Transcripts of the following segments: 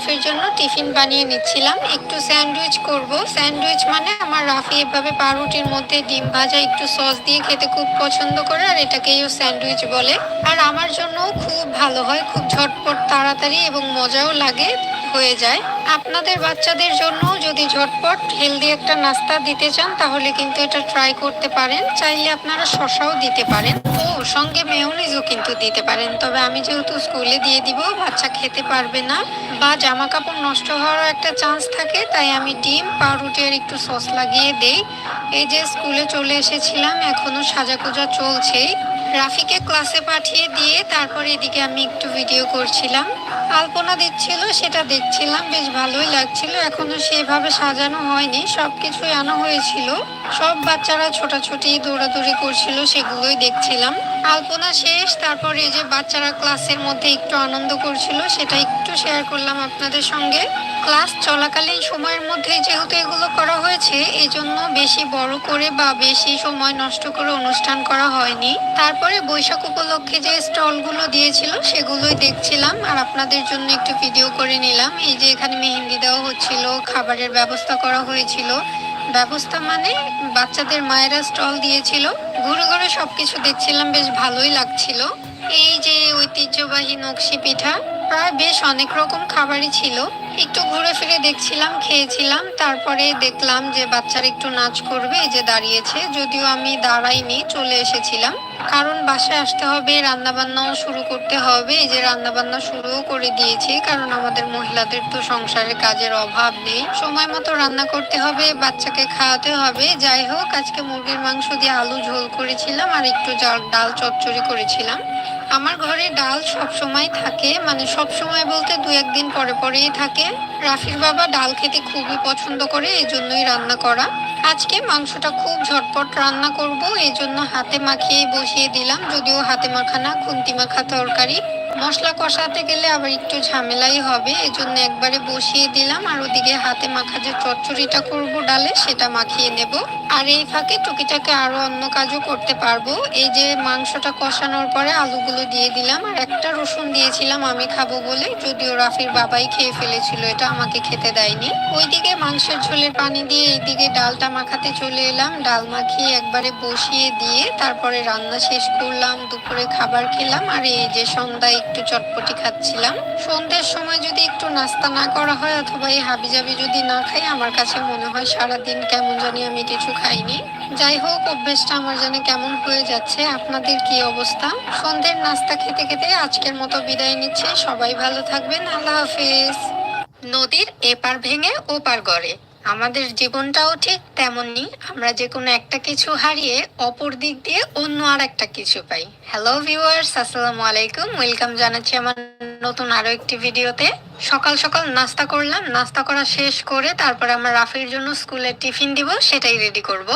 রাফির জন্য টিফিন বানিয়ে নিচ্ছিলাম। একটু স্যান্ডউইচ করব। স্যান্ডউইচ মানে আমার রাফি এভাবে পাউরুটির মধ্যে ডিম ভাজা, একটু সস দিয়ে খেতে খুব পছন্দ করে, আর এটাকেই ও স্যান্ডউইচ বলে। আর আমার জন্য খুব ভালো হয়, খুব ঝটপট, তাড়াতাড়ি এবং মজাও লাগে, হয়ে যায়। আপনাদের বাচ্চাদের জন্য যদি ঝটপট হেলদি একটা নাস্তা দিতে চান, তাহলে কিন্তু এটা ট্রাই করতে পারেন। চাইলে আপনারা শশাও দিতে পারেন। ও, সঙ্গে মেয়নিজও কিন্তু দিতে পারেন। তবে আমি যেহেতু স্কুলে দিয়ে দিব, বাচ্চা খেতে পারবে না। বা জামা কাপড় নষ্ট হওয়ার একটা চান্স থাকে, তাই আমি ডিম, পাউরুটি আর একটু সস লাগিয়ে দেই। এই যে স্কুলে চলে এসেছিলাম, এখনও সাজাগোজা চলছেই। রাফিকে ক্লাসে পাঠিয়ে দিয়ে তারপর এদিকে আমি একটু ভিডিও করছিলাম। আলপনা দিচ্ছিল সেটা দেখছিলাম, বেশ ভালোই লাগছিল। এখনও সেভাবে সাজানো হয়নি সব কিছুই আনা হয়েছিল। সব বাচ্চারা ছোটাছুটি, দৌড়াদৌড়ি করছিল, সেগুলোই দেখছিলাম। আলপনা শেষ, তারপর এই যে বাচ্চারা ক্লাসের মধ্যে একটু আনন্দ করছিল, সেটা একটু শেয়ার করলাম আপনাদের সঙ্গে। ক্লাস চলাকালীন সময়ের মধ্যে যেহেতু এগুলো করা হয়েছে এই জন্য বেশি বড় করে বা বেশি সময় নষ্ট করে অনুষ্ঠান করা হয়নি। তারপরে বৈশাখ উপলক্ষে যে স্টলগুলো দিয়েছিল, সেগুলোই দেখছিলাম। আর আপনাদের জন্য একটু ভিডিও করে নিলাম। এই যে এখানে মেহেন্দি দেওয়া হচ্ছিল, খাবারের ব্যবস্থা করা হয়েছিল। ব্যবস্থা মানে বাচ্চাদের মায়েরা স্টল দিয়েছিল। ঘুরে ঘুরে সবকিছু দেখছিলাম, বেশ ভালোই লাগছিল। এই যে ঐতিহ্যবাহী নকশি পিঠা প্রায় বেশ অনেক রকম খাবারই ছিল। একটু ঘুরে ফিরে দেখছিলাম, খেয়েছিলাম। তারপরে দেখলাম যে বাচ্চারা একটু নাচ করবে, এই যে দাঁড়িয়েছে। যদিও আমি দাঁড়াইনি, চলে এসেছিলাম। কারণ বাসায় আসতে হবে রান্না বান্নাও শুরু করতে হবে। এই যে রান্না বান্না শুরুও করে দিয়েছি, কারণ আমাদের মহিলাদের তো সংসারের কাজের অভাব নেই। সময় মতো রান্না করতে হবে, বাচ্চাকে খাওয়াতে হবে। যাই হোক, আজকে মুরগির মাংস দিয়ে আলু ঝোল করেছিলাম আর একটু ডাল চচ্চড়ি করেছিলাম। আমার ঘরে ডাল সব সময় থাকে মানে সব সময় বলতে দু একদিন পরে পরেই থাকে। রাফির বাবা ডাল খেতে খুবই পছন্দ করে এই জন্যই রান্না করা। আজকে মাংসটা খুব ঝটপট রান্না করব এই জন্য হাতে মাখিয়ে বসিয়ে দিলাম, যদিও হাতে মাখা না খুন্তি মাখা তরকারি। মশলা কষাতে গেলে আবার একটু ঝামেলাই হবে। এই জন্য একবারে বসিয়ে দিলাম আর ওদিকে হাতে মাখা যে চচ্চড়িটা করব ডালে, সেটা মাখিয়ে নেব। আর এই ফাঁকে টুকিটাকে আরও অন্য কাজও করতে পারব। এই যে মাংসটা কষানোর পরে আলুগুলো দিয়ে দিলাম, আর একটা রসুন দিয়েছিলাম আমি খাব বলে, যদিও রাফির বাবাই খেয়ে ফেলেছিল, এটা আমাকে খেতে দেয়নি। ওইদিকে মাংসের ঝোলের পানি দিয়ে এইদিকে ডালটা মাখাতে চলে এলাম। ডাল মাখিয়ে একবারে বসিয়ে দিয়ে তারপরে রান্না শেষ করলাম দুপুরে খাবার খেলাম। আর এই যে সন্ধ্যায় একটু চটপটি খাচ্ছিলাম। সন্ধ্যের সময় যদি একটু নাস্তা না করা হয় অথবা এই হাবিজাবি যদি না খাই, আমার কাছে মনে হয় সারাদিন কেমন জানি আমি কিছু খাইনি। যাই হোক, অভ্যেসটা আমার জানি কেমন হয়ে যাচ্ছে, আপনাদের কি অবস্থা? সন্ধ্যের নাস্তা খেতে খেতে আজকের মতো বিদায় নিচ্ছে। সবাই ভালো থাকবেন। আল্লাহ হাফেজ। নদীর এপার ভেঙে ওপার গড়ে। আমাদের জীবনটাও ঠিক তেমনই, আমরা যে কোনো একটা কিছু হারিয়ে অপর দিক দিয়ে অন্য আর একটা কিছু পাই। হ্যালো ভিউয়ার্স আসসালামু আলাইকুম। ওয়েলকাম জানাচ্ছি আমার নতুন আরও একটি ভিডিওতে। সকাল সকাল নাস্তা করলাম, নাস্তা করা শেষ করে তারপরে আমার রাফির জন্য স্কুলে টিফিন দিব, সেটাই রেডি করব।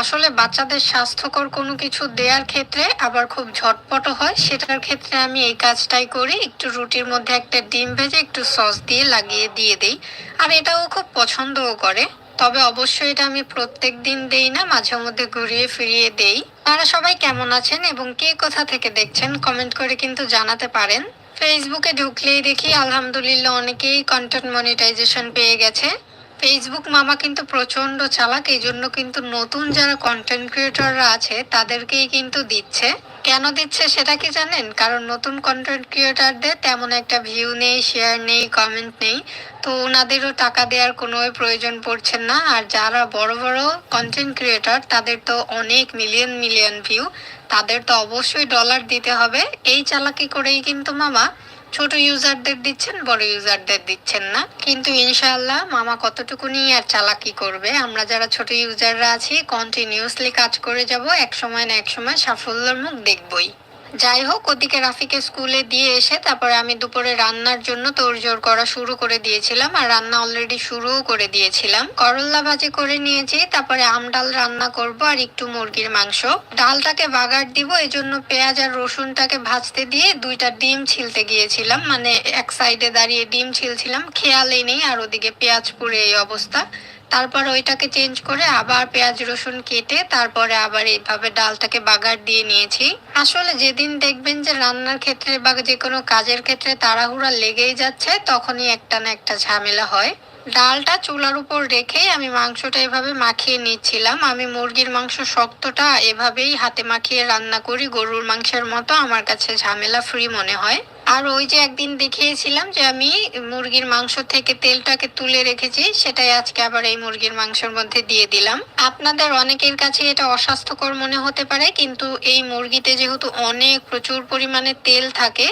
আসলে বাচ্চাদের স্বাস্থ্যকর কোনো কিছু দেওয়ার ক্ষেত্রে আবার খুব ঝটপট হয়। সেটার ক্ষেত্রে আমি এই কাজটাই করি। একটু রুটির মধ্যে একটা ডিম ভেজে একটু সস দিয়ে লাগিয়ে দিয়ে দেই। আর এটাও খুব পছন্দও করে। তবে অবশ্যই এটা আমি প্রত্যেক দিন দেই না, মাঝে মধ্যে ঘুরিয়ে ফিরিয়ে দেই। তারা সবাই কেমন আছেন এবং কে কোথা থেকে দেখছেন কমেন্ট করে কিন্তু জানাতে পারেন। ফেসবুকে ঢুকলেই দেখি, আলহামদুলিল্লাহ অনেকেই কন্টেন্ট মনিটাইজেশন পেয়ে গেছে। ফেসবুক মামা কিন্তু প্রচণ্ড চালাক এই জন্য কিন্তু নতুন যারা কন্টেন্ট ক্রিয়েটররা আছে, তাদেরকেই কিন্তু দিচ্ছে। কেন দিচ্ছে সেটা কি জানেন? কারণ নতুন কন্টেন্ট ক্রিয়েটরদের তেমন একটা ভিউ নেই শেয়ার নেই কমেন্ট নেই। তো ওনাদেরও টাকা দেওয়ার কোনো প্রয়োজন পড়ছে না। আর যারা বড় বড় কন্টেন্ট ক্রিয়েটর তাদের তো অনেক মিলিয়ন মিলিয়ন ভিউ তাদের তো অবশ্যই ডলার দিতে হবে। এই চালাকি করেই কিন্তু মামা ছোট ইউজারদের দিচ্ছেন, বড় ইউজারদের দিচ্ছেন না। কিন্তু ইনশাআল্লাহ মামা কতটুকুনি আর চালাকি করবে? আমরা যারা ছোট ইউজাররা আছি কন্টিনিউসলি কাজ করে যাব, এক সময় না এক সময় সাফল্যের মুখ দেখবই। যাই হোক ওদিকে রাফিকে স্কুলে দিয়ে এসে তারপরে আমি দুপুরে রান্নার জন্য তোড়জোড় করা শুরু করে দিয়েছিলাম আর রান্না অলরেডি শুরুও করে দিয়েছিলাম। করল্লা ভাজি করে নিয়েছি, তারপরে আম ডাল রান্না করব আর একটু মুরগির মাংস। ডালটাকে বাগার দিব এই জন্য পেঁয়াজ আর রসুনটাকে ভাজতে দিয়ে দুইটা ডিম ছিলতে গিয়েছিলাম। মানে এক সাইডে দাঁড়িয়ে ডিম ছিলছিলাম, খেয়ালই নেই আর ওদিকে পেঁয়াজ পুড়ে এই অবস্থা। তারপর ওইটাকে চেঞ্জ করে আবার পেঁয়াজ, রসুন কেটে তারপরে আবার এইভাবে ডালটাকে বাগার দিয়ে নিয়েছি। আসলে যেদিন দেখবেন যে রান্নার ক্ষেত্রে বা যে কোনো কাজের ক্ষেত্রে তাড়াহুড়া লেগেই যাচ্ছে, তখনই একটা না একটা ঝামেলা হয়। ডালটা চুলার উপর রেখেই আমি মাংসটা এভাবে মাখিয়ে নিচ্ছিলাম। আমি মুরগির মাংস শক্তটা এভাবেই হাতে মাখিয়ে রান্না করি, গরুর মাংসের মতো। আমার কাছে ঝামেলা ফ্রি মনে হয়। আর ওই যে একদিন দেখিয়েছিলাম যে আমি মুরগির মাংস থেকে তেলটাকে তুলে রেখেছি, সেটাই আজকে আবার এই মুরগির মাংসের মধ্যে দিয়ে দিলাম। আপনাদের অনেকের কাছে এটা অস্বাস্থ্যকর মনে হতে পারে, কিন্তু এই মুরগিতে যেহেতু অনেক প্রচুর পরিমাণে তেল থাকে,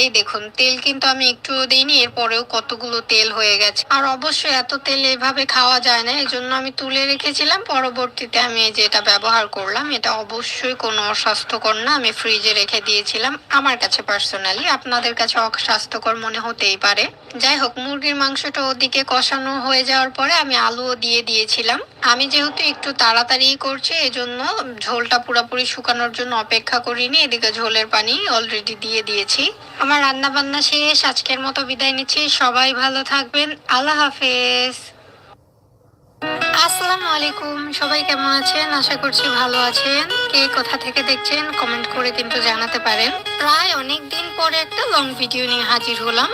এই দেখুন, তেল কিন্তু আমি একটুও দিইনি, এরপরেও কতগুলো তেল হয়ে গেছে। আর অবশ্যই এত তেল এভাবে খাওয়া যায় না এই জন্য আমি তুলে রেখেছিলাম, পরবর্তীতে আমি এই যে এটা ব্যবহার করলাম, এটা অবশ্যই কোনো অস্বাস্থ্যকর না, আমি ফ্রিজে রেখে দিয়েছিলাম, আমার কাছে পার্সোনালি। আপনাদের কাছে অস্বাস্থ্যকর মনে হতেই পারে। যাই হোক, মুরগির মাংসটা ওদিকে কষানো হয়ে যাওয়ার পরে আমি আলুও দিয়ে দিয়েছিলাম। আমি যেহেতু একটু তাড়াতাড়ি করছি, এজন্য ঝোলটা পুরোপুরি শুকানোর জন্য অপেক্ষা করিনি। এদিকে ঝোলের পানি অলরেডি দিয়ে দিয়েছি। আমার রান্না বান্না শেষ, আজকের মতো বিদায় নিচ্ছি। সবাই ভালো থাকবেন। আল্লাহ হাফেজ। আসসালামু আলাইকুম, সবাই কেমন আছেন? আশা করছি ভালো আছেন। কে কোথা থেকে দেখছেন কমেন্ট করে কিন্তু জানাতে পারেন। প্রায় অনেক দিন পরে একটা লং ভিডিও নিয়ে হাজির হলাম।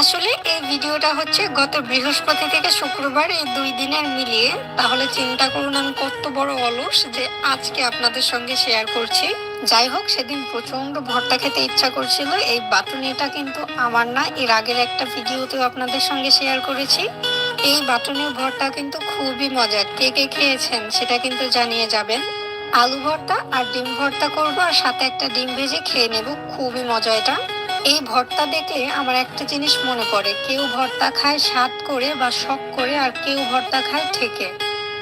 আসলে এই ভিডিওটা হচ্ছে গত বৃহস্পতি থেকে শুক্রবার এই দুই দিনের মিলিয়ে। তাহলে চিন্তা করুন, আমি কত বড় অলস যে আজকে আপনাদের সঙ্গে শেয়ার করছি। যাই হোক, সেদিন প্রচণ্ড ভর্তা খেতে ইচ্ছা করছিল। এই বাটুনিটা কিন্তু আমার না, এর আগের একটা ভিডিওতেও আপনাদের সঙ্গে শেয়ার করেছি। এই বাটনের ভর্তা কিন্তু খুবই মজার। কে কে খেয়েছেন সেটা কিন্তু জানিয়ে যাবেন। আলু ভর্তা আর ডিম ভর্তা করব আর সাথে একটা ডিম ভেজে খেয়ে নেব। খুবই মজা এটা। এই ভর্তা দেখলে আমার একটা জিনিস মনে পড়ে। কেউ ভর্তা খায় স্বাদ করে বা শখ করে আর কেউ ভর্তা খায় ঠেকে।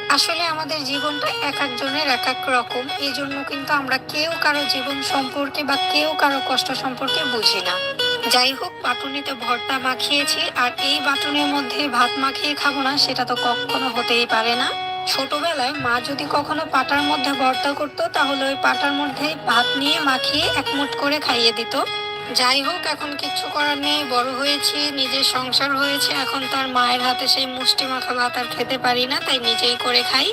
আসলে আমাদের জীবনটা এক একজনের এক এক রকম। এই জন্য কিন্তু আমরা কেউ কারও জীবন সম্পর্কে বা কেউ কারও কষ্ট সম্পর্কে বুঝি না। যাই হোক, বাটুনিতে ভর্তা মাখিয়েছি, আর এই বাটুনের মধ্যে ভাত মাখিয়ে খাব না, সেটা তো কখনো হতেই পারে না। ছোটবেলায় মা যদি কখনো পাটার মধ্যে ভর্তা করতো, তাহলে ওই পাটার মধ্যে ভাত নিয়ে মাখিয়ে একমুট করে খাইয়ে দিত। যাই হোক, এখন কিচ্ছু করার নেই, বড় হয়েছি, নিজের সংসার হয়েছে, এখন তার মায়ের হাতে সেই মুষ্টি মাখা ভাত আর খেতে পারি না, তাই নিজেই করে খাই।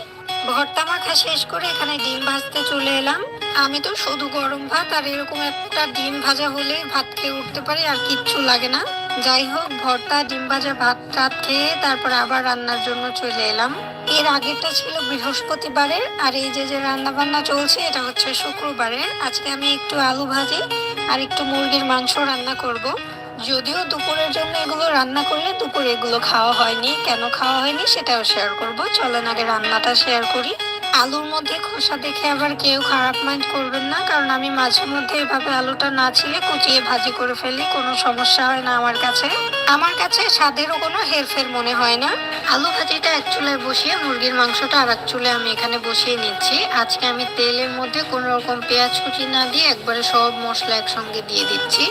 ভর্তা মাখা শেষ করে এখানে ডিম ভাজতে চলে এলাম। আমি তো শুধু গরম ভাত আর এরকম একটা ডিম ভাজা হলে ভাত খেয়ে উঠতে পারি আর কিচ্ছু লাগে না। যাই হোক, ভর্তা, ডিম ভাজা, ভাত টাত খেয়ে তারপর আবার রান্নার জন্য চলে এলাম। এর আগেরটা ছিল বৃহস্পতিবারের আর এই যে যে রান্না বান্না চলছে, এটা হচ্ছে শুক্রবারের আজকে আমি একটু আলু ভাজি আর একটু মুরগির মাংস রান্না করব। যদিও দুপুরের জন্য এগুলো রান্না করলে দুপুরে এগুলো খাওয়া হয়নি, কেন খাওয়া হয়নি সেটাও শেয়ার করব। চলেন আগে রান্নাটা শেয়ার করি। আলুর মধ্যে খোসা দেখে আবার কেউ খারাপ মাইন্ড করবেন না, কারণ আমি মাঝে মধ্যে এভাবে আলুটা না ছিলে কুচিয়ে ভাজি করে ফেলি, কোনো সমস্যা হয় না আমার কাছে। আমার কাছে স্বাদেরও কোনো হেরফের মনে হয় না। আলু ভাজিটা এক চুলায় বসিয়ে মুরগির মাংসটা আর এক চুলায় আমি এখানে বসিয়ে নিচ্ছি। আজকে আমি তেলের মধ্যে কোনো রকম পেঁয়াজ কুচি না দিয়ে একবারে সব মশলা একসঙ্গে দিয়ে দিচ্ছি।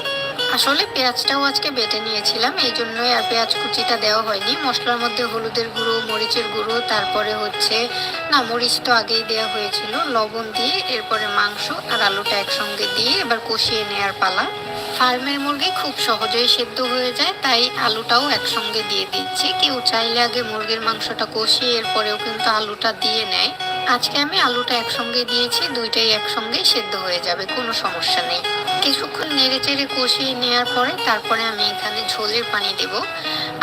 আসলে পেঁয়াজটাও আজকে বেটে নিয়েছিলাম, এই জন্যই আর পেঁয়াজ কুচিটা দেওয়া হয়নি। মশলার মধ্যে হলুদের গুঁড়ো, মরিচের গুঁড়ো, তারপরে হচ্ছে, না, মরিচ তো আগেই দেওয়া হয়েছিল, লবণ দিয়ে, এরপরে মাংস আর আলুটা একসঙ্গে দিয়ে এবার কষিয়ে নেওয়ার পালা। ফার্মের মুরগি খুব সহজেই সেদ্ধ হয়ে যায়, তাই আলুটাও একসঙ্গে দিয়ে দিচ্ছি। কেউ চাইলে আগে মুরগির মাংসটা কষিয়ে এরপরেও কিন্তু আলুটা দিয়ে নেয়। আজকে আমি আলুটা একসঙ্গে দিয়েছি, দুইটাই একসঙ্গে সেদ্ধ হয়ে যাবে, কোনো সমস্যা নেই। কিছুক্ষণ নেড়ে চেড়ে কষিয়ে নেওয়ার পরে তারপরে আমি এখানে ঝোলের পানি দেব।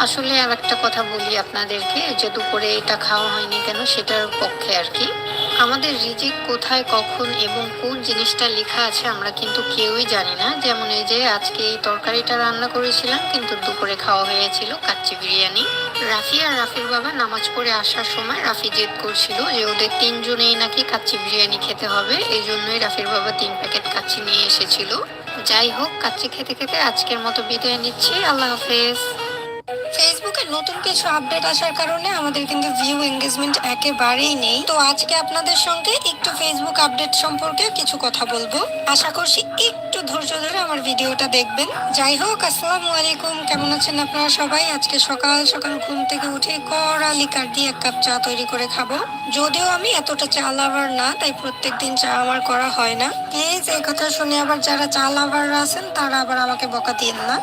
আসলে আর একটা কথা বলি আপনাদেরকে, যে দুপুরে এটা খাওয়া হয়নি কেন সেটার পক্ষে আর কি। আমাদের রিজিক কোথায়, কখন এবং কোন জিনিসটা লেখা আছে আমরা কিন্তু কেউই জানি না। যেমন এই যে আজকে এই তরকারিটা রান্না করেছিলাম, কিন্তু দুপুরে খাওয়া হয়েছিল কাচ্চি বিরিয়ানি। রাফি আর রাফির বাবা নামাজ পড়ে আসার সময় রাফি জেদ করছিল যে ওদের তিনজনেই নাকি কাচ্চি বিরিয়ানি খেতে হবে। এই জন্যই রাফির বাবা তিন প্যাকেট কাচ্চি নিয়ে এসেছিল। যাই হোক, কাচ্চি খেতে খেতে আজকের মতো বিদায় নিচ্ছি। আল্লাহ হাফেজ। ফেসবুকে নতুন কিছু আপডেট আসার কারণে আমাদের কিন্তু ভিউ এঙ্গেজমেন্ট একেবারেই নেই। তো আজকে আপনাদের সঙ্গে একটু ফেসবুক আপডেট সম্পর্কে কিছু কথা বলব। আশা করছি একটু ধৈর্য ধরে আমার ভিডিওটা দেখবেন। যাই হোক, আসসালামু আলাইকুম। কেমন আছেন আপনারা সবাই? আজকে সকাল সকাল ঘুম থেকে উঠে কড়া লিকার দিয়ে এক কাপ চা তৈরি করে খাব। যদিও আমি এতটা চা লাভার না, তাই প্রত্যেকদিন চা আমার করা হয় না। প্লিজ এই কথা শুনে আবার যারা চা লাভাররা আছেন, তারা আবার আমাকে বকা দিন না।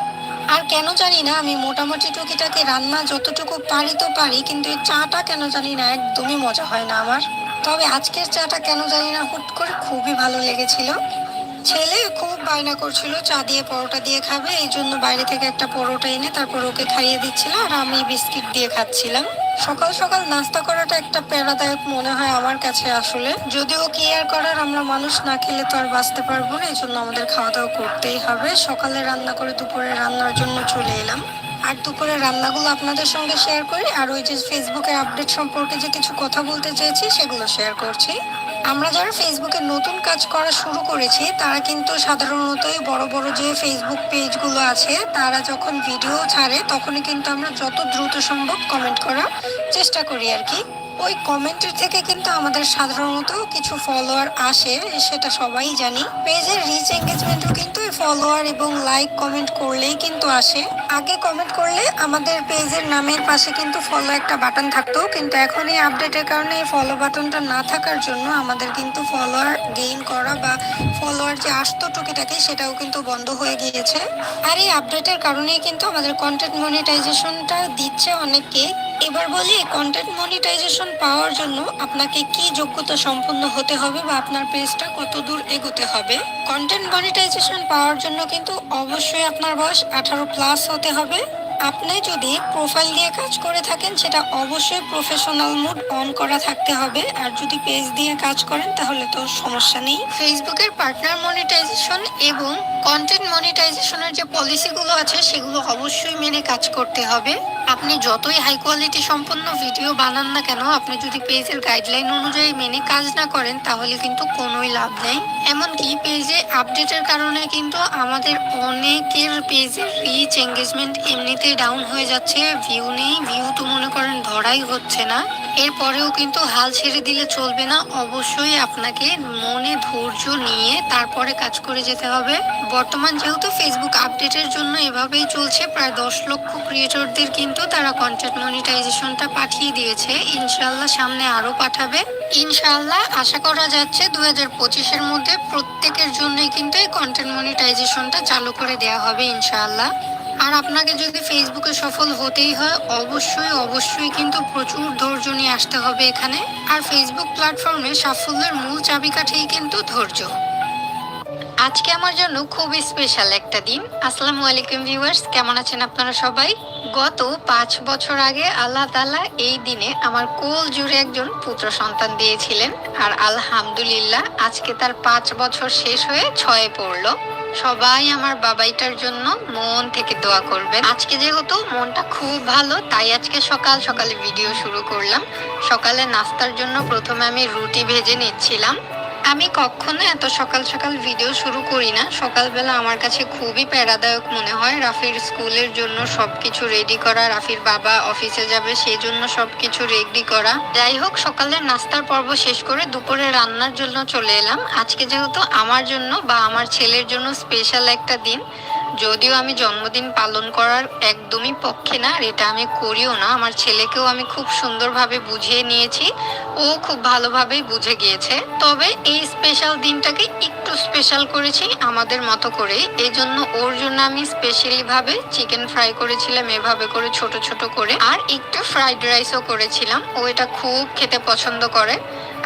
আর কেন জানি না, আমি মোটামুটি টুকিটাকি রান্না যতটুকু পারি তো পারি, কিন্তু এই চাটা কেন জানি না, একদমই মজা হয় না আমার। তবে আজকের চাটা কেন জানি না, হুট করে খুবই ভালো লেগেছিল। ছেলে খুব বায়না করছিল, চা দিয়ে পরোটা দিয়ে খাবে, এই জন্য বাইরে থেকে একটা পরোটা এনে তারপর ওকে খাইয়ে দিচ্ছিল, আর আমি বিস্কিট দিয়ে খাচ্ছিলাম। সকাল সকাল নাস্তা করাটা একটা প্যারাদায়ক মনে হয় আমার কাছে আসলে। যদিও কেয়ার করার আমরা মানুষ না খেলে তো আর বাঁচতে পারব না, এই জন্য আমাদের খাওয়া দাওয়া করতেই হবে। সকালে রান্না করে দুপুরে রান্নার জন্য চলে এলাম। আর দুপুরে রান্নাগুলো আপনাদের সঙ্গে শেয়ার করি। আর ওই যে ফেসবুকের আপডেট সম্পর্কে যে কিছু কথা বলতে চেয়েছি, সেগুলো শেয়ার করছি। আমরা যারা ফেসবুকে নতুন কাজ করা শুরু করেছি, তারা কিন্তু সাধারণতই বড় বড় যে ফেসবুক পেজগুলো আছে, তারা যখন ভিডিও ছাড়ে, তখনই কিন্তু আমরা যত দ্রুত সম্ভব কমেন্ট করার চেষ্টা করি আর কি। ওই কমেন্টের থেকে কিন্তু আমাদের সাধারণত কিছু ফলোয়ার আসে, সেটা সবাই জানি। পেজের রিচ এঙ্গেজমেন্টও কিন্তু ফলোয়ার এবং লাইক কমেন্ট করলেই কিন্তু আসে। আগে কমেন্ট করলে আমাদের পেজের নামের পাশে কিন্তু ফলো একটা বাটন থাকতো, কিন্তু এখন এই আপডেটের কারণে এই ফলো বাটনটা না থাকার জন্য আমাদের কিন্তু ফলোয়ার গেইন করা বা ফলোয়ার যে আসতো টুকিটাকি সেটাও কিন্তু বন্ধ হয়ে গিয়েছে। আর এই আপডেটের কারণেই কিন্তু আমাদের কন্টেন্ট মনিটাইজেশনটা দিচ্ছে অনেককে। এবার বলি কন্টেন্ট মনিটাইজেশন পাওয়ার জন্য আপনাকে কি যোগ্যতা সম্পন্ন হতে হবে বা আপনার পেজটা কত দূর এগোতে হবে? কন্টেন্ট মনিটাইজেশন পাওয়ার জন্য কিন্তু অবশ্যই আপনার বয়স আঠারো প্লাস হতে হবে। আপনি যদি প্রোফাইল দিয়ে কাজ করে থাকেন, সেটা অবশ্যই প্রফেশনাল মোড অন করা থাকতে হবে। আর যদি পেজ দিয়ে কাজ করেন, তাহলে তো সমস্যা নেই। ফেসবুকের পার্টনার মনিটাইজেশন এবং কন্টেন্ট মনিটাইজেশনের যে পলিসিগুলো আছে, সেগুলো অবশ্যই মেনে কাজ করতে হবে। আপনি যতই হাই কোয়ালিটি সম্পন্ন ভিডিও বানান না কেন, আপনি যদি পেজের গাইডলাইন অনুযায়ী মেনে কাজ না করেন, তাহলে কিন্তু কোনোই লাভ নেই। এমনকি পেজে আপডেটের কারণে কিন্তু আমাদের অনেকের পেজের রিচ এঙ্গেজমেন্ট এমনিতেই ডাউন হয়ে যাচ্ছে ভিউ নেই। ভিউ তো মনে করেন ধরাই হচ্ছে না। এরপরেও কিন্তু হাল ছেড়ে দিলে চলবে না। অবশ্যই আপনাকে মনে ধৈর্য নিয়ে তারপরে কাজ করে যেতে হবে। বর্তমান যেহেতু ফেসবুক আপডেটের জন্য এভাবেই চলছে, প্রায় দশ লক্ষ ক্রিয়েটরদের কিন্তু তারা কন্টেন্ট মনিটাইজেশনটা পাঠিয়ে দিয়েছে। ইনশাল্লাহ সামনে আরও পাঠাবে। ইনশাল্লাহ আশা করা যাচ্ছে দু হাজার পঁচিশের মধ্যে প্রত্যেকের জন্যই কিন্তু এই কন্টেন্ট মনিটাইজেশনটা চালু করে দেওয়া হবে ইনশাআল্লাহ। আর আপনাকে যদি ফেসবুকে সফল হতেই হয়, অবশ্যই অবশ্যই কিন্তু প্রচুর ধৈর্য নিয়ে আসতে হবে এখানে। আর ফেসবুক প্ল্যাটফর্মে সাফল্যের মূল চাবিকাঠিই কিন্তু ধৈর্য। আজকে আমার জন্য খুবই স্পেশাল একটা দিন। আসসালামু আলাইকুম ভিউয়ার্স কেমন আছেন আপনারা সবাই? গত পাঁচ বছর আগে আল্লাহ তালা এই দিনে আমার কোল জুড়ে একজন পুত্র সন্তান দিয়েছিলেন। আর আলহামদুলিল্লাহ, আজকে তার পাঁচ বছর শেষ হয়ে ছয়ে পড়ল। সবাই আমার বাবাইটার জন্য মন থেকে দোয়া করবেন। আজকে যেহেতু মনটা খুব ভালো, তাই আজকে সকাল সকালে ভিডিও শুরু করলাম। সকালে নাস্তার জন্য প্রথমে আমি রুটি ভেজে নিচ্ছিলাম। আমি কখনো এত সকাল সকাল ভিডিও শুরু করি না। সকালবেলা আমার কাছে খুবই প্যারাদায়ক মনে হয়। রাফির স্কুলের জন্য সব কিছু রেডি করা, রাফির বাবা অফিসে যাবে সেই জন্য সব কিছু রেডি করা। যাই হোক, সকালের নাস্তার পর্ব শেষ করে দুপুরে রান্নার জন্য চলে এলাম। আজকে যেহেতু আমার জন্য বা আমার ছেলের জন্য স্পেশাল একটা দিন যদিও আমি জন্মদিন পালন করার একদমই পক্ষে না, আর এটা আমি করিও না। আমার ছেলেকেও আমি খুব সুন্দরভাবে বুঝিয়ে নিয়েছি। ও খুব ভালোভাবেই বুঝে গিয়েছে। তবে এই স্পেশাল দিনটাকে একটু স্পেশাল করেছি আমাদের মতো করে এই জন্য ওর জন্য আমি স্পেশালি ভাবে চিকেন ফ্রাই করেছিলাম, এভাবে করে ছোট ছোট করে। আর একটু ফ্রাইড রাইসও করেছিলাম। ও এটা খুব খেতে পছন্দ করে।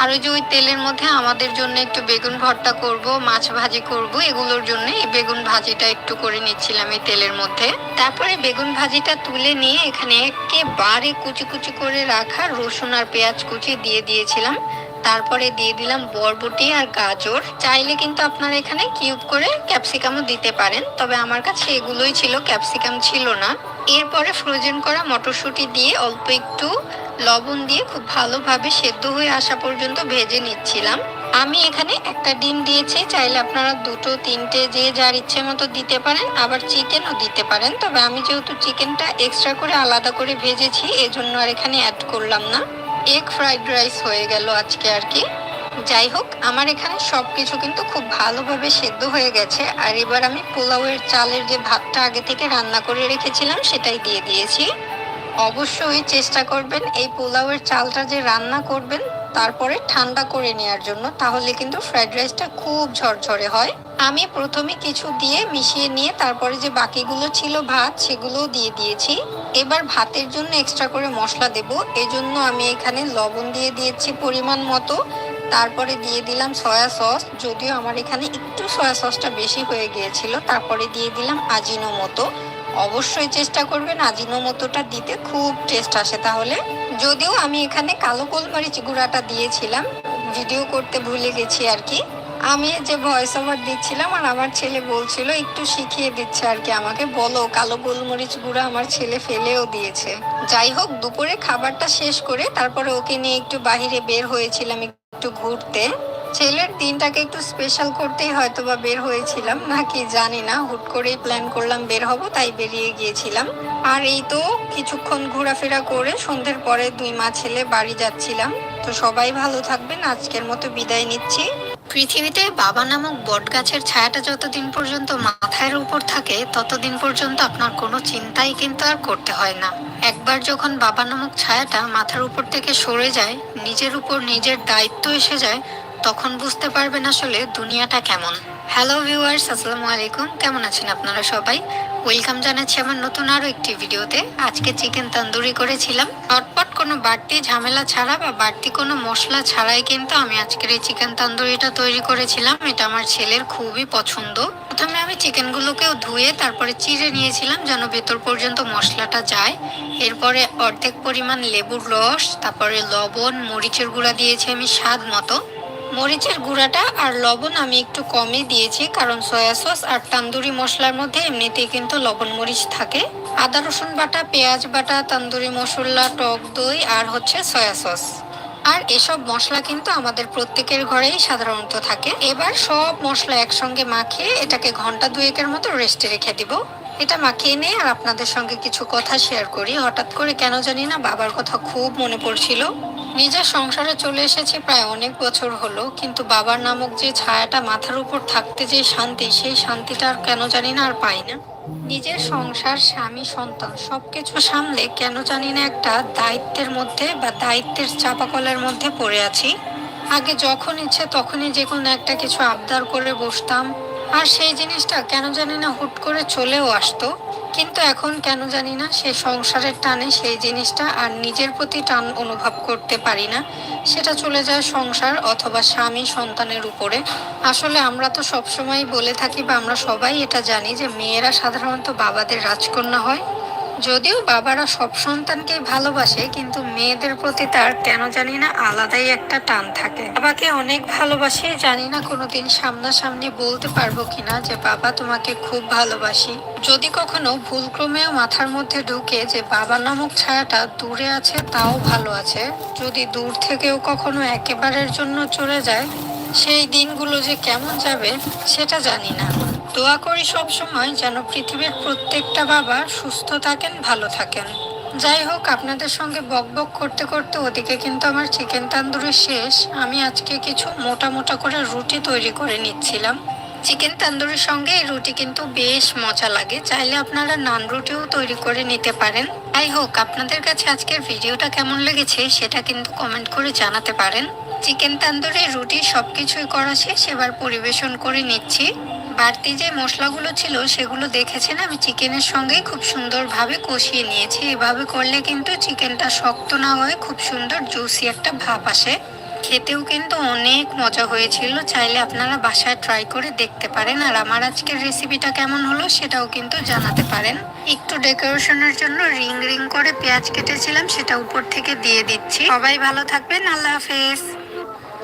আর ওই যে ওই তেলের মধ্যে আমাদের জন্য একটু বেগুন ভর্তা করব, মাছ ভাজি করব, এগুলোর জন্য এই বেগুন ভাজিটা একটু করে নিচ্ছিলাম এই তেলের মধ্যে। তারপরে বেগুন ভাজিটা তুলে নিয়ে এখানে একেবারে কুচি কুচি করে রাখা রসুন আর পেঁয়াজ কুচি দিয়ে দিয়েছিলাম। তারপরে দিয়ে দিলাম বরবটি আর গাজর। চাইলে কিন্তু আপনারা এখানে কিউব করে ক্যাপসিকামও দিতে পারেন, তবে আমার কাছে এগুলোই ছিল, ক্যাপসিকাম ছিল না। এরপরে ফ্রোজেন করা মটরশুঁটি দিয়ে অল্প একটু লবণ দিয়ে খুব ভালোভাবে সেদ্ধ হয়ে আসা পর্যন্ত ভেজে নিচ্ছিলাম। আমি এখানে একটা ডিম দিয়েছি, চাইলে আপনারা দুটো, তিনটে যে যার ইচ্ছে মতো দিতে পারেন, আবার চিকেনও দিতে পারেন। তবে আমি যেহেতু চিকেনটা এক্সট্রা করে আলাদা করে ভেজেছি, এজন্য আর এখানে অ্যাড করলাম না। এগ ফ্রাইড রাইস হয়ে গেল আজকে আর কি। যাই হোক, আমার এখানে সব কিছু কিন্তু খুব ভালোভাবে সেদ্ধ হয়ে গেছে। আর এবার আমি পোলাওয়ের চালের যে ভাতটা আগে থেকে রান্না করে রেখেছিলাম, সেটাই দিয়ে দিয়েছি। অবশ্যই চেষ্টা করবেন এই পোলাওয়ের চালটা যে রান্না করবেন, তারপরে ঠান্ডা করে নেওয়ার জন্য, তাহলে কিন্তু ফ্রাইড রাইসটা খুব ঝরঝরে হয়। আমি প্রথমে কিছু দিয়ে মিশিয়ে নিয়ে, তারপরে যে বাকিগুলো ছিল ভাত, সেগুলোও দিয়ে দিয়েছি। এবার ভাতের জন্য এক্সট্রা করে মশলা দেব। এজন্য আমি এখানে লবণ দিয়ে দিয়েছি পরিমাণ মতো। তারপরে দিয়ে দিলাম সয়া সস। যদিও আমার এখানে একটু সয়া সসটা বেশি হয়ে গিয়েছিল, তারপরে দিয়ে দিলাম আজিনো মতো। অবশ্যই চেষ্টা করবেন আজিনো মতোটা দিতে, খুব টেস্ট আসে তাহলে। যদিও আমি এখানে কালো গোলমরিচ গুঁড়াটা দিয়েছিলাম ভিডিও করতে ভুলে গেছি আর কি। আমি যে ভয়েস ওভার দিচ্ছিলাম আর আমার ছেলে বলছিল, একটু শিখিয়ে দিচ্ছে আর কি আমাকে, বলো কালো গোলমরিচ গুঁড়া আমার ছেলে ফেলেও দিয়েছে। যাই হোক, দুপুরে খাবারটা শেষ করে তারপরে ওকে নিয়ে একটু বাইরে বের হয়েছিলাম একটু ঘুরতে। ছেলের দিনটাকে একটু স্পেশাল করতেই হয়তো বা বের হয়েছিলাম। নাকি জানি না, হুট করেই প্ল্যান করলাম বের হব, তাই বেরিয়ে গিয়েছিলাম। আর এই তো কিছুক্ষণ ঘোরাফেরা করে সন্ধ্যের পরে দুই মা ছেলে বাড়ি যাচ্ছিলাম। তো সবাই ভালো থাকবেন, আজকের মতো বিদায় নিচ্ছি। পৃথিবীতে বাবা নামক বট গাছের ছায়াটা যতদিন পর্যন্ত মাথার উপর থাকে, ততদিন পর্যন্ত আপনার কোনো চিন্তাই কিন্তু আর করতে হয় না। একবার যখন বাবা নামক ছায়াটা মাথার উপর থেকে সরে যায়, নিজের উপর নিজের দায়িত্ব এসে যায় তখন বুঝতে পারবেন আসলে দুনিয়াটা কেমন। হ্যালো ভিউয়ার্স আসসালামু আলাইকুম। কেমন আছেন আপনারা সবাই? ওয়েলকাম জানাচ্ছি আমার নতুন আরও একটি ভিডিওতে। আজকে চিকেন তন্দুরি করেছিলাম। চটপট কোনো বাড়তি ঝামেলা ছাড়া বা বাড়তি কোনো মশলা ছাড়াই কিন্তু আমি আজকের এই চিকেন তন্দুরিটা তৈরি করেছিলাম। এটা আমার ছেলের খুবই পছন্দ। প্রথমে আমি চিকেনগুলোকেও ধুয়ে তারপরে চিড়ে নিয়েছিলাম যেন ভেতর পর্যন্ত মশলাটা যায়। এরপরে অর্ধেক পরিমাণ লেবুর রস, তারপরে লবণ, মরিচের গুঁড়া দিয়েছি আমি স্বাদ মতো। মরিচের গুঁড়াটা আর লবণ আমি একটু কমই দিয়েছি, কারণ সয়া সস আর তান্দুরি মশলার মধ্যে এমনিতেই কিন্তু লবণ মরিচ থাকে। আদা, রসুন বাটা, পেঁয়াজ বাটা, তান্দুরি মশলা, টক দই আর হচ্ছে সয়া সস। আর এসব মশলা কিন্তু আমাদের প্রত্যেকের ঘরেই সাধারণত থাকে। এবার সব মশলা একসঙ্গে মাখিয়ে এটাকে ঘণ্টা দুয়েকের মতো রেস্টে রেখে দিব। এটা মাখিয়ে নিয়ে আর আপনাদের সঙ্গে কিছু কথা শেয়ার করি। হঠাৎ করে কেন জানি না বাবার কথা খুব মনে পড়ছিল। নিজের সংসারে চলে এসেছি প্রায় অনেক বছর হলো, কিন্তু বাবার নামক যে ছায়াটা মাথার উপর থাকতে যে শান্তি, সেই শান্তিটা আর কেন জানি না আর পাই না। নিজের সংসার, স্বামী, সন্তান সবকিছু সামলে কেন জানি না একটা দায়িত্বের মধ্যে বা দায়িত্বের চাপাকলের মধ্যে পড়ে আছি। আগে যখন ইচ্ছে তখনই যে কোনো একটা কিছু আবদার করে বসতাম আর সেই জিনিসটা কেন জানি না হুট করে চলেও আসতো। কিন্তু এখন কেন জানি না সে সংসারের টানে সেই জিনিসটা আর নিজের প্রতি টান অনুভব করতে পারি না। সেটা চলে যায় সংসার অথবা স্বামী সন্তানের উপরে। আসলে আমরা তো সবসময় বলে থাকি বা আমরা সবাই এটা জানি যে মেয়েরা সাধারণত বাবাদের রাজকন্যা হয়। যদিও বাবারা সব সন্তানকেই ভালোবাসে, কিন্তু মেয়েদের প্রতি তার কেন জানি না আলাদাই একটা টান থাকে। বাবাকে অনেক ভালোবাসি, জানি না কোনোদিন সামনাসামনি বলতে পারব কিনা যে, বাবা, তোমাকে খুব ভালোবাসি। যদি কখনো ভুলক্রমেও মাথার মধ্যে ঢুকে যে, বাবা নামক ছায়াটা দূরে আছে, তাও ভালো আছে। যদি দূর থেকেও কখনো একেবারের জন্য চলে যায়, সেই দিনগুলো যে কেমন যাবে, সেটা জানি না। দোয়া করি সব সময় যেন পৃথিবীর প্রত্যেকটা বাবা সুস্থ থাকেন, ভালো থাকেন। যাই হোক, আপনাদের সঙ্গে বক বক করতে করতে ওদিকে কিন্তু আমার চিকেন তান্দুরি শেষ। আমি আজকে কিছু মোটা মোটা করে রুটি তৈরি করে নিচ্ছিলাম। চিকেন তান্দুরির সঙ্গে এই রুটি কিন্তু বেশ মজা লাগে। চাইলে আপনারা নান রুটিও তৈরি করে নিতে পারেন। যাই হোক, আপনাদের কাছে আজকের ভিডিওটা কেমন লেগেছে সেটা কিন্তু কমেন্ট করে জানাতে পারেন। চিকেন তান্দুরি, রুটি সবকিছুই করা শেষ, এবার পরিবেশন করে নিচ্ছি। বাড়তি যে মশলাগুলো ছিল সেগুলো দেখেছেন আমি চিকেনের সঙ্গে খুব সুন্দরভাবে কষিয়ে নিয়েছি। এভাবে করলে কিন্তু চিকেনটা শক্ত না হয়ে, খুব সুন্দর জুসি একটা ভাব আসে। খেতেও কিন্তু অনেক মজা হয়েছিল, চাইলে আপনারা বাসায় ট্রাই করে দেখতে পারেন। আর আমার আজকের রেসিপিটা কেমন হলো সেটাও কিন্তু জানাতে পারেন। একটু ডেকোরেশনের জন্য রিং রিং করে পেঁয়াজ কেটেছিলাম, সেটা উপর থেকে দিয়ে দিচ্ছি। সবাই ভালো থাকবেন, আল্লাহ হাফেজ।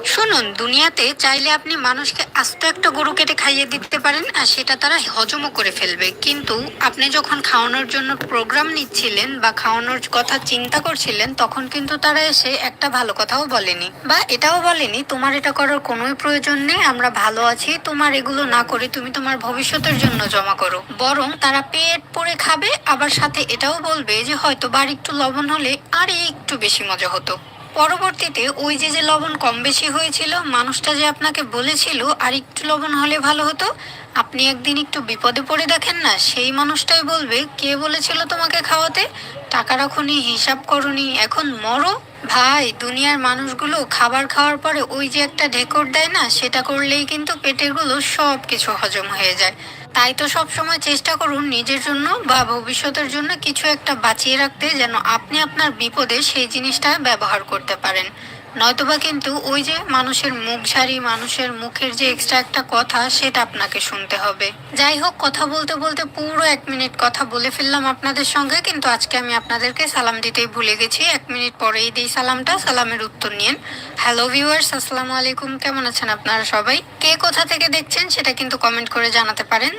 শুনুন, দুনিয়াতে চাইলে আপনি মানুষকে আস্ত একটা গরু কেটে খাইয়ে দিতে পারেন আর সেটা তারা হজমও করে ফেলবে। কিন্তু আপনি যখন খাওয়ানোর জন্য প্রোগ্রাম নিচ্ছিলেন বা খাওয়ানোর কথা চিন্তা করছিলেন, তখন কিন্তু তারা এসে একটা ভালো কথাও বলেনি। বা এটাও বলেনি, তোমার এটা করার কোনোই প্রয়োজন নেই, আমরা ভালো আছি, তোমার এগুলো না করে তুমি তোমার ভবিষ্যতের জন্য জমা করো। বরং তারা পেট পরে খাবে, আবার সাথে এটাও বলবে যে হয়তো বার একটু লবণ হলে আর একটু বেশি মজা হতো। পরবর্তীতে ওই যে যে লবণ কম বেশি হয়েছিল, মানুষটা যে আপনাকে বলেছিল, আর একটু লবণ হলে ভালো হতো, আপনি একদিন একটু বিপদে পড়ে দেখেন না, সেই মানুষটাই বলবে, কে বলেছিল তোমাকে খাওয়াতে? টাকা রাখুনি, হিসাব করনি, এখন মরো? ভাই, দুনিয়ার মানুষগুলো খাবার খাওয়ার পরে ওই যে একটা ঢেকর দেয় না, সেটা করলেই কিন্তু পেটেরগুলো সব কিছু হজম হয়ে যায়। তাই তো সব সময় চেষ্টা করুন নিজের জন্য বা ভবিষ্যতের জন্য কিছু একটা বাঁচিয়ে রাখতে যেন আপনি আপনার বিপদে সেই জিনিসটা ব্যবহার করতে পারেন। নয়তোবা কিন্তু ওই যে মানুষের মুখ ঝাড়ি মানুষের মুখের যে এক্সট্রা একটা কথা, সেটা আপনাকে শুনতে হবে। যাই হোক, কথা বলতে বলতে পুরো এক মিনিট কথা বলে ফেললাম আপনাদের সঙ্গে, কিন্তু আজকে আমি আপনাদেরকে সালাম দিতেই ভুলে গেছি। এক মিনিট পরেই দিই সালামটা, সালামের উত্তর নিন হ্যালো ভিউয়ার্স আসসালামু আলাইকুম, কেমন আছেন আপনারা সবাই? কে কোথা থেকে দেখছেন সেটা কিন্তু কমেন্ট করে জানাতে পারেন।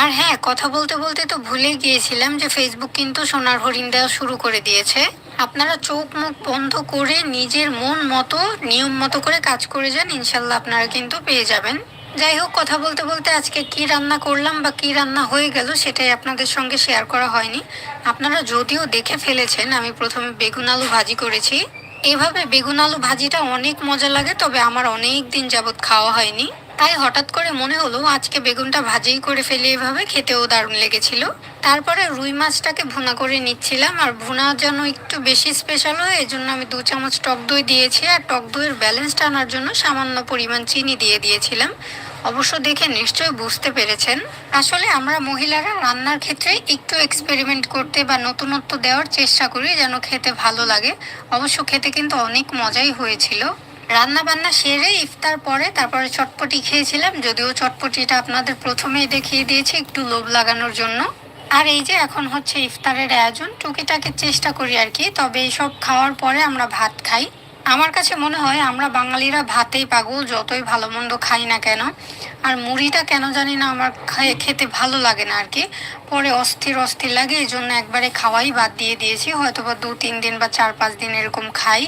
আর হ্যাঁ কথা বলতে বলতে তো ভুলে গিয়েছিলাম যে ফেসবুক কিন্তু সোনার হরিণ দেওয়া শুরু করে দিয়েছে। আপনারা চোখ মুখ বন্ধ করে নিজের মন মতো, নিয়ম মতো করে কাজ করে যান, ইনশাল্লাহ আপনারা কিন্তু পেয়ে যাবেন। যাই হোক, কথা বলতে বলতে আজকে কি রান্না করলাম বা কি রান্না হয়ে গেল সেটাই আপনাদের সঙ্গে শেয়ার করা হয়নি। আপনারা যদিও দেখে ফেলেছেন, আমি প্রথমে বেগুন আলু ভাজি করেছি। এভাবে বেগুন আলু ভাজিটা অনেক মজা লাগে, তবে আমার অনেক দিন যাবৎ খাওয়া হয়নি। তাই হঠাৎ করে মনে হলো আজকে বেগুনটা ভাজিই করে ফেলে এভাবে, খেতেও দারুণ লেগেছিল। তারপরে রুই মাছটাকে ভুনা করে নিচ্ছিলাম, আর ভুনা যেন একটু বেশি স্পেশাল হয় এই জন্য আমি দু চামচ টক দই দিয়েছি, আর টক দইয়ের ব্যালেন্সটা আনার জন্য সামান্য পরিমাণ চিনি দিয়ে দিয়েছিলাম। অবশ্য দেখে নিশ্চয়ই বুঝতে পেরেছেন। আসলে আমরা মহিলারা রান্নার ক্ষেত্রে একটু এক্সপেরিমেন্ট করতে বা নতুনত্ব দেওয়ার চেষ্টা করি যেন খেতে ভালো লাগে। অবশ্য খেতে কিন্তু অনেক মজাই হয়েছিল। রান্না বান্না সেরে ইফতার পরে তারপরে চটপটি খেয়েছিলাম, যদিও চটপটিটা আপনাদের প্রথমেই দেখিয়ে দিয়েছি একটু লোভ লাগানোর জন্য। আর এই যে এখন হচ্ছে ইফতারের আয়োজন, টুকিটাকে চেষ্টা করি আর কি, তবে এইসব খাওয়ার পরে আমরা ভাত খাই। আমার কাছে মনে হয় আমরা বাঙালিরা ভাতেই পাগল, যতই ভালো মন্দ খাই না কেন। আর মুড়িটা কেন জানি না আমার খেতে ভালো লাগে না আর কি। পরে অস্থির অস্থির লাগে এই জন্য একবারে খাওয়াই বাদ দিয়ে দিয়েছি হয়তো বা দু তিন দিন বা চার পাঁচ দিন এরকম খাই।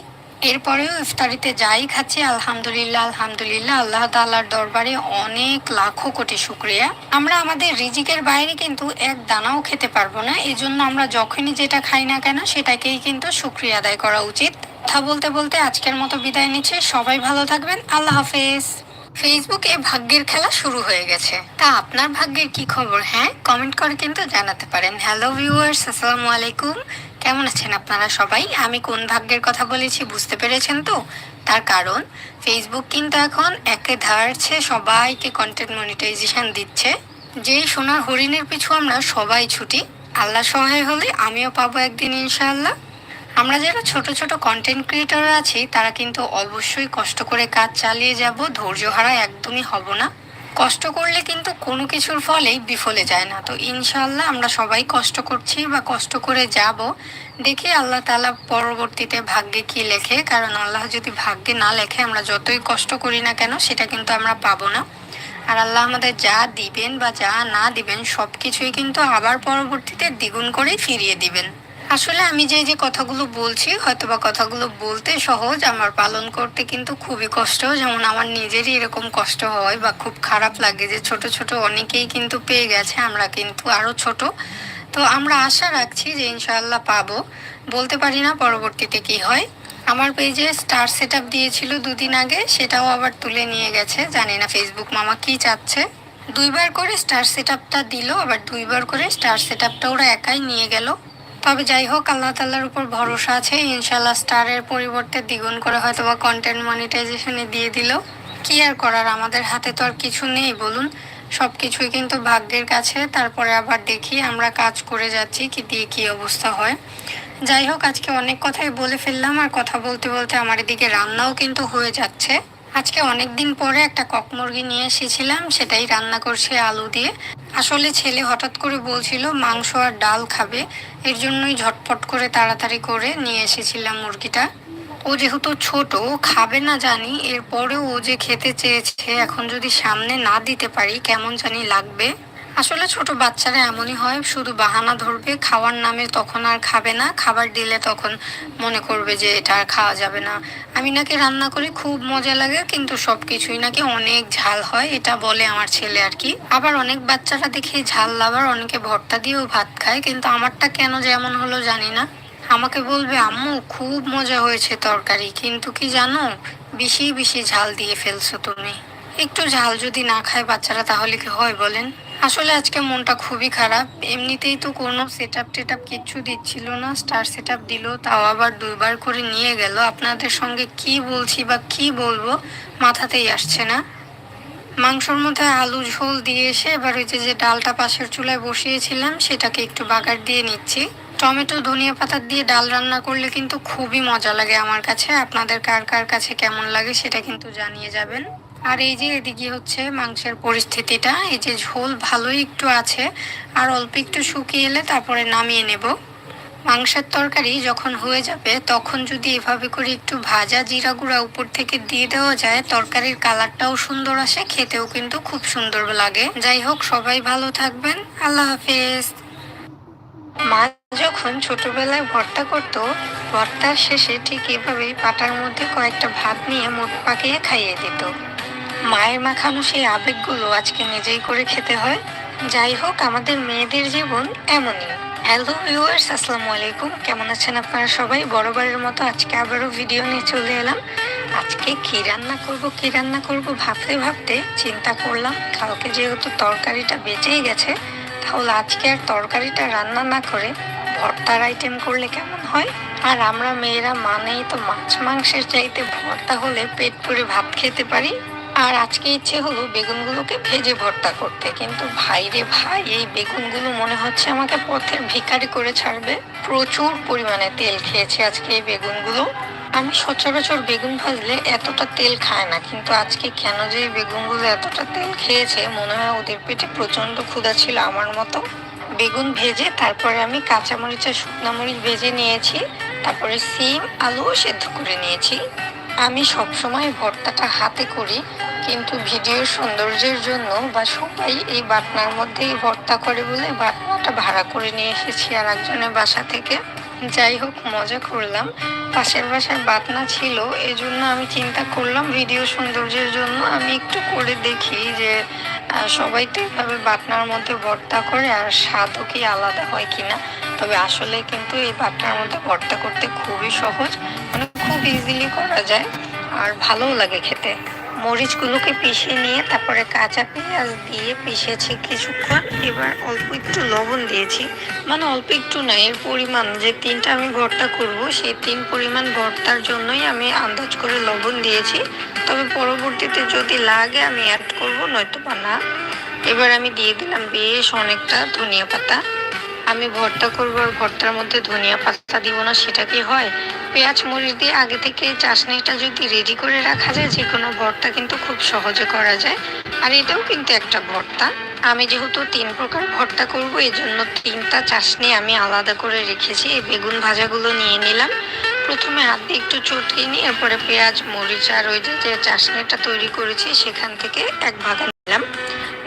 এরপরেও ইফতারিতে যাই খাচ্ছি, আলহামদুলিল্লাহ আলহামদুলিল্লাহ। আল্লাহ তাআলার দরবারে অনেক লাখো কোটি শুক্রিয়া। আমরা আমাদের রিজিকের বাইরে কিন্তু এক দানাও খেতে পারব না। এই জন্য আমরা যখনই যেটা খাই না কেন, সেটাকেই কিন্তু শুক্রিয়া আদায় করা উচিত। কথা বলতে বলতে আজকের মতো বিদায় নিচ্ছে। সবাই ভালো থাকবেন। আল্লাহ হাফেজ। ফেসবুকে ভাগ্যের খেলা শুরু হয়ে গেছে। তা আপনার ভাগ্যের কি খবর হ্যাঁ? কমেন্ট করে কিন্তু জানাতে পারেন। হ্যালো ভিউয়ার্স আসসালামু আলাইকুম। কেমন আছেন আপনারা সবাই? আমি কোন ভাগ্যের কথা বলেছি বুঝতে পেরেছেন তো? তার কারণ ফেসবুক কিন্তু এখন একে ধারছে, সবাইকে কন্টেন্ট মনিটাইজেশন দিচ্ছে। যেই সোনার হরিণের পিছু আমরা সবাই ছুটি। আল্লাহ সহায় হলে আমিও পাবো একদিন ইনশাআল্লাহ। আমরা যারা ছোট ছোট কন্টেন্ট ক্রিয়েটর আছি, তারা কিন্তু অবশ্যই কষ্ট করে কাজ চালিয়ে যাব, ধৈর্য হারা একদমই হব না। কষ্ট করলে কিন্তু কোনো কিছুর ফলেই বিফলে যায় না। তো ইনশাল্লাহ আমরা সবাই কষ্ট করছি বা কষ্ট করে যাব। দেখি আল্লাহ তাআলা পরবর্তীতে ভাগ্যে কি লেখে, কারণ আল্লাহ যদি ভাগ্যে না লেখে, আমরা যতই কষ্ট করি না কেন, সেটা কিন্তু আমরা পাবো না। আর আল্লাহ আমাদের যা দিবেন বা যা না দিবেন সব কিছুই কিন্তু আবার পরবর্তীতে দ্বিগুণ করেই ফিরিয়ে দিবেন। আসলে আমি যে যে কথাগুলো বলছি হয়তো বা কথাগুলো বলতে সহজ, আমার পালন করতে কিন্তু খুবই কষ্ট। যেমন আমার নিজেরই এরকম কষ্ট হয় বা খুব খারাপ লাগে যে, ছোট ছোট অনেকেই কিন্তু পেয়ে গেছে, আমরা কিন্তু আরও ছোট। তো আমরা আশা রাখছি যে, ইনশাআল্লাহ পাবো। বলতে পারি না পরবর্তীতে কি হয়। আমার পেজে স্টার সেট দিয়েছিল দুদিন আগে, সেটাও আবার তুলে নিয়ে গেছে। জানি না ফেসবুক মামা কি চাচ্ছে। দুইবার করে স্টার সেট দিল, আবার দুইবার করে স্টার সেট আপটা ওরা একাই নিয়ে গেল। তবে যাই হোক, আল্লাহ তাল্লার উপর ভরসা আছে ইনশাল্লাহ স্টারের পরিবর্তে দ্বিগুণ করে হয়তো বা কন্টেন্ট মনিটাইজেশনে দিয়ে দিল। কি আর করার, আমাদের হাতে তো আর কিছু নেই, বলুন। সব কিছুই কিন্তু ভাগ্যের কাছে, তারপরে আবার দেখি আমরা কাজ করে যাচ্ছি, কি দিয়ে কি অবস্থা হয়। যাই হোক, আজকে অনেক কথাই বলে ফেললাম, আর কথা বলতে বলতে আমার এদিকে রান্নাও কিন্তু হয়ে যাচ্ছে। আজকে অনেক দিন পরে একটা কক মুরগি নিয়ে এসেছিলাম, সেটাই রান্না করছে আলু দিয়ে। আসলে ছেলে হঠাৎ করে বলছিল, মাংস আর ডাল খাবে। এর জন্যই ঝটপট করে তাড়াতাড়ি করে নিয়ে এসেছিলাম মুরগিটা। ও যেহেতু ছোট খাবে না জানি, এরপরেও ও যে খেতে চেয়েছে, এখন যদি সামনে না দিতে পারি, কেমন জানি লাগবে। আসলে ছোট বাচ্চারা এমনই হয়, শুধু বাহানা ধরবে, খাওয়ার নামে তখন আর খাবে না, খাবার দিলে তখন মনে করবে যে এটা আর খাওয়া যাবে না। আমি নাকি রান্না করি, খুব মজা লাগে, কিন্তু সব কিছুই নাকি অনেক ঝাল হয়, এটা বলে আমার ছেলে আর কি। আবার অনেক বাচ্চারা দেখি ঝাল লাভার, অনেকে ভর্তা দিয়েও ভাত খায়, কিন্তু আমারটা কেন যেমন হলো জানি না। আমাকে বলবে, আম্মু, খুব মজা হয়েছে তরকারি, কিন্তু কি জানো, বেশি বেশি ঝাল দিয়ে ফেলছো তুমি। একটু ঝাল যদি না খায় বাচ্চারা তাহলে কি হয় বলেন? আসলে আজকে মনটা খুবই খারাপ। এমনিতেই তো কোনো সেট আপ টেট আপ কিচ্ছু দিচ্ছিল না স্টার সেট আপ দিল, তাও আবার দুইবার করে নিয়ে গেল। আপনাদের সঙ্গে কি বলছি বা কি বলব মাথাতেই আসছে না। মাংসর মধ্যে আলু ঝোল দিয়ে এসে এবার ওই যে ডালটা পাশের চুলায় বসিয়েছিলাম, সেটাকে একটু বাগার দিয়ে নিচ্ছি। টমেটো, ধনিয়া পাতা দিয়ে ডাল রান্না করলে কিন্তু খুবই মজা লাগে আমার কাছে। আপনাদের কার কার কাছে কেমন লাগে সেটা কিন্তু জানিয়ে যাবেন। আর এই যে এদিকে হচ্ছে মাংসের পরিস্থিতিটা, এই যে ঝোল ভালোই একটু আছে, আর অল্প একটু শুকিয়ে এলে তারপরে নামিয়ে নেব। মাংসের তরকারি যখন হয়ে যাবে, তখন যদি এভাবে করে একটু ভাজা জিরা গুঁড়া উপর থেকে দিয়ে দেওয়া যায়, তরকারির কালারটাও সুন্দর আসে, খেতেও কিন্তু খুব সুন্দর লাগে। যাই হোক, সবাই ভালো থাকবেন। আল্লাহ হাফেজ। মা যখন ছোটবেলায় ভর্তা করত, ভর্তার শেষে ঠিক এভাবেই পাটার মধ্যে কয়েকটা ভাত নিয়ে মুখ পাকিয়ে খাইয়ে দিত। মায়ের মাখানো সেই আবেগগুলো আজকে নিজেই করে খেতে হয়। যাই হোক, আমাদের মেয়েদের জীবন এমনই। হ্যালো ভিউয়ার্স আসসালামু আলাইকুম। কেমন আছেন আপনারা সবাই? বরাবরের মতো আজকে আবারও ভিডিও নিয়ে চলে এলাম। আজকে কি রান্না করব, কি রান্না করব ভাবতে ভাবতে চিন্তা করলাম, কালকে যেহেতু তরকারিটা বেঁচেই গেছে, তাহলে আজকে আর তরকারিটা রান্না না করে ভর্তার আইটেম করলে কেমন হয়? আর আমরা মেয়েরা মানেই তো মাছ মাংসের চাইতে ভর্তা হলে পেট পুরে ভাত খেতে পারি। আর আজকে ইচ্ছে হলো বেগুনগুলোকে ভেজে ভর্তা করতে। কিন্তু ভাই রে ভাই, এই বেগুনগুলো মনে হচ্ছে আমাকে পথের ভিখারি করে ছাড়বে। প্রচুর পরিমাণে তেল খেয়েছে আজকে এই বেগুনগুলো। আমি সচরাচর বেগুন ভাজলে এতটা তেল খায় না, কিন্তু আজকে কেন যে এই বেগুনগুলো এতটা তেল খেয়েছে, মনে হয় ওদের পেটে প্রচণ্ড ক্ষুধা ছিল আমার মতো। বেগুন ভেজে তারপরে আমি কাঁচামরিচ আর শুকনা মরিচ ভেজে নিয়েছি, তারপরে সিম আলুও সেদ্ধ করে নিয়েছি। আমি সবসময় ভর্তাটা হাতে করি, কিন্তু ভিডিওর সৌন্দর্যের জন্য বা সবাই এই বাটনার মধ্যেই ভর্তা করে বলে বাটনাটা ভাড়া করে নিয়ে এসেছি আর একজনের বাসা থেকে। যাই হোক, মজা করলাম। পাশের বাসার বাটনা ছিল এই জন্য আমি চিন্তা করলাম ভিডিও সৌন্দর্যের জন্য আমি একটু করে দেখি যে সবাই তো এইভাবে বাটনার মধ্যে ভর্তা করে আর স্বাদও কি আলাদা হয় কিনা। তবে আসলে কিন্তু এই বাটনার মধ্যে ভর্তা করতে খুবই সহজ। মানে খুব ইজিলি করা যায়। আর ভালোও লাগে খেতে। মরিচগুলোকে পিষে নিয়ে তারপরে কাঁচা পেঁয়াজ দিয়ে পিষেছি কিছুক্ষণ। এবার অল্প একটু লবণ দিয়েছি। মানে অল্প একটু না, এর পরিমাণ যে তিনটা আমি ভর্তা করব, সেই তিন পরিমাণ ভর্তার জন্যই আমি আন্দাজ করে লবণ দিয়েছি। তবে পরবর্তীতে যদি লাগে আমি অ্যাড করব নয়তো বা না। এবার আমি দিয়ে দিলাম বেশ অনেকটা ধনিয়া পাতা। আমি ভর্তা করব, আর ভর্তার মধ্যে ধনিয়া পাতা দিব না, সেটা কি হয়? পেঁয়াজ মরিচ দিয়ে আগে থেকে চাশনিটা যদি রেডি করে রাখা যায় যে কোনো ভর্তা কিন্তু খুব সহজে করা যায়। আর এটাও কিন্তু একটা ভর্তা। আমি যেহেতু তিন প্রকার ভর্তা করব এই জন্য তিনটা চাশনি আমি আলাদা করে রেখেছি। এই বেগুন ভাজাগুলো নিয়ে নিলাম। প্রথমে হাত একটু চটকে নিয়ে, এরপরে পেঁয়াজ, মরিচ আর ওই যে চাশনিটা তৈরি করেছি, সেখান থেকে এক ভাগা নিলাম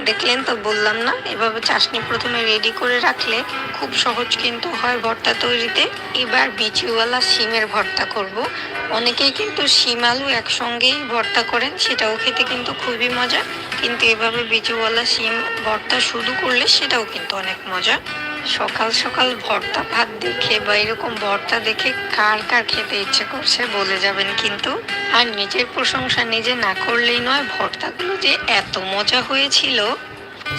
দেখলেন তো, বললাম না। এভাবে চাশনি প্রথমে রেডি করে রাখলে খুব সহজ কিন্তু হয় ভর্তা তৈরিতে। এবার বিচিওয়ালা সিমের ভর্তা করব। অনেকেই কিন্তু সিম আলু একসঙ্গেই ভর্তা করেন, সেটাও খেতে কিন্তু খুবই মজা। কিন্তু এভাবে বিচিওয়ালা সিম ভর্তা শুরু করলে সেটাও কিন্তু অনেক মজা। সকাল সকাল ভর্তা ভাত দেখে বা এরকম ভর্তা দেখে কার কার খেতে ইচ্ছে করছে বলে যাবেন কিন্তু আর নিজের প্রশংসা নিজে না করলেই নয়, ভর্তাগুলো যে এত মজা হয়েছিল।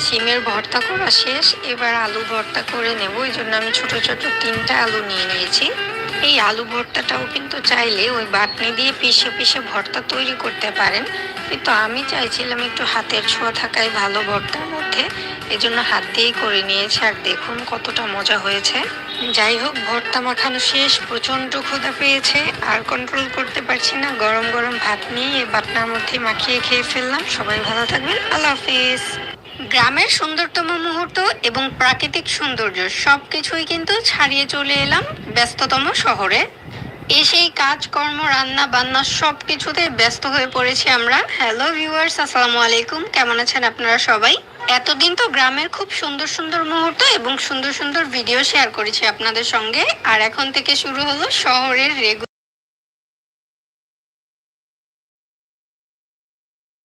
সিমের ভর্তা করা শেষ, এবার আলু ভর্তা করে নেব। এই জন্য আমি ছোট ছোট তিনটা আলু নিয়ে নিয়েছি। এই আলু ভর্তাটাও কিন্তু চাইলে ওই বাটনি দিয়ে পিষে পিষে ভর্তা তৈরি করতে পারেন। কিন্তু আমি চাইছিলাম একটু হাতের ছোঁয়া থাকাই ভালো ভর্তার মধ্যে। এই জন্য হাত দিয়েই করে নিয়েছি, আর দেখুন কতটা মজা হয়েছে। যাই হোক, ভর্তা মাখানো শেষ প্রচণ্ড ক্ষুধা পেয়েছে। আর কন্ট্রোল করতে পারছি না, গরম গরম ভাত নিয়ে এই বাটনার মধ্যে মাখিয়ে খেয়ে ফেললাম। সবাই ভালো থাকবেন, আল্লাহ হাফিজ। গ্রামের সুন্দরতম মুহূর্ত এবং প্রাকৃতিক সৌন্দর্য সবকিছুই কিন্তু ছাড়িয়ে চলে এলাম ব্যস্ততম শহরে। এসেই কাজকর্ম, রান্না, বান্না সব কিছুতে ব্যস্ত হয়ে পড়েছি আমরা। হ্যালো ভিউয়ার্স আসসালামু আলাইকুম। কেমন আছেন আপনারা সবাই? এতদিন তো গ্রামের খুব সুন্দর সুন্দর মুহূর্ত এবং সুন্দর সুন্দর ভিডিও শেয়ার করেছি আপনাদের সঙ্গে। আর এখন থেকে শুরু হলো শহরের রেগু